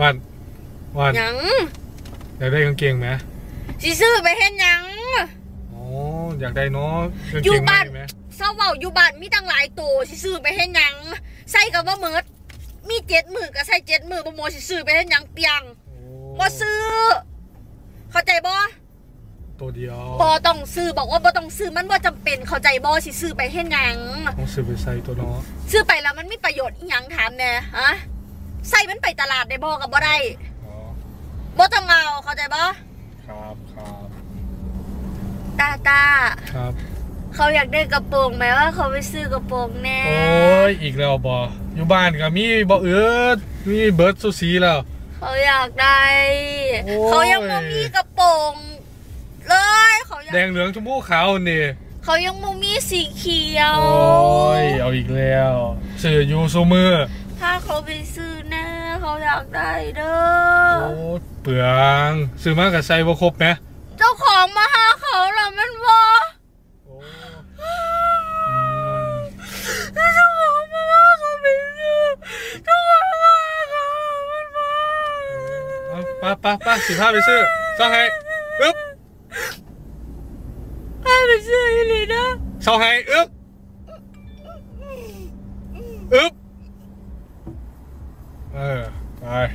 วันวันหยังอยากได้กางเกงไหมสิซื้อไปเฮ็ดหยังอ๋ออยากได้เนาะกางอยู่เกงบ้านใหม่ไหมเศร้าเว้าอยู่บ้านมีตั้งหลายตัวสิซื้อไปเฮ็ดหยังใส่กับว่าเมิดมีเจ็ดมือก็ใส่เจ็ดมือบ่โมสิซื้อไปเฮ็ดหยังเปียงโอ้บ่ซื้อ เข้าใจบ่ตัวเดียวบ่ต้องซื้อบอกว่าบ่ต้องซื้อมันบ่จำเป็นเข้าใจบ่สิซื้อไปเฮ็ดหยังต้องซื้อไปใส่ตัวเนาะซื้อไปแล้วมันมีประโยชน์อีหยังถามแน่ฮะใส่ มันไปตลาดได้บ่ก็บ่ได้อ๋อบ่ต้องเอาเข้าใจบ่ครับครับตาตาครับ เขาอยากได้กระโปรงไหมว่าเขาไปซื้อกระโปรงแน่โอ้ยอีกแล้วบออยู่บ้านก็มีบอเอิร์ดมีเบิร์ดซูซีแล้ว เขาอยากได้ โอ้ย เขายังบ่มีกระโปรงเลยเขายังแดงเหลืองชมพูขาวนี่เขายังบ่มีสีเขียวโอ้ยเอาอีกแล้วซื้อยูซูมือถ้าเขาไปซื้อแน่ เขาอยากได้เด้อโอ้เปลืองซื้อมากับไซบ่ครบไหมเจ้าของมาหาเขาแล้วมันบ่โอ้เจ้าของมาหาเขาไปซื้อเจ้าของมาหาเขามันบ่เอาไป้าป้าป้าสิพาไปซื้อเซาให้อึ๊บให้ไปซื้ออีหลีนะเซาให้อึ๊บอึ๊บ Uh, I